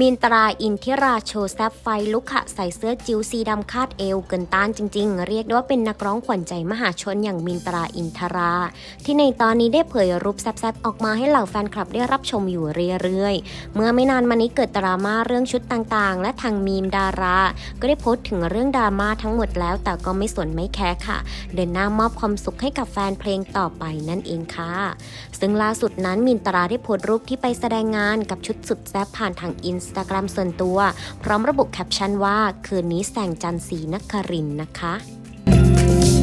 มินตราอินทิราโชว์แซบไฟลุกขะใส่เสื้อจิ๋วสีดำคาดเอวเกินต้านจริง ๆ เรียกได้ว่าเป็นนักร้องขวัญใจมหาชนอย่างมินตราอินทรา ที่ในตอนนี้ได้เผยรูปแซบๆออกมาให้เหล่าแฟนคลับได้รับชมอยู่เรื่อยๆ เมื่อไม่นานมานี้เกิดดราม่าเรื่องชุดต่างๆ และทางมีมดารา ก็ได้โพสต์ถึงเรื่องดราม่าทั้งหมดแล้ว แต่ก็ไม่สนไม่แคร์ค่ะ เดินหน้ามอบความสุขให้กับแฟนเพลงต่อไปนั่นเองค่ะ ซึ่งล่าสุดนั้นมินตราได้โพสต์รูปที่ไปแสดงงานกับชุดสุดแซบผ่านทางอินนสตาแกรมส่วนตัว พร้อมระบุแคปชั่นว่า คืนนี้แสงจันทร์สีนักครินนะคะ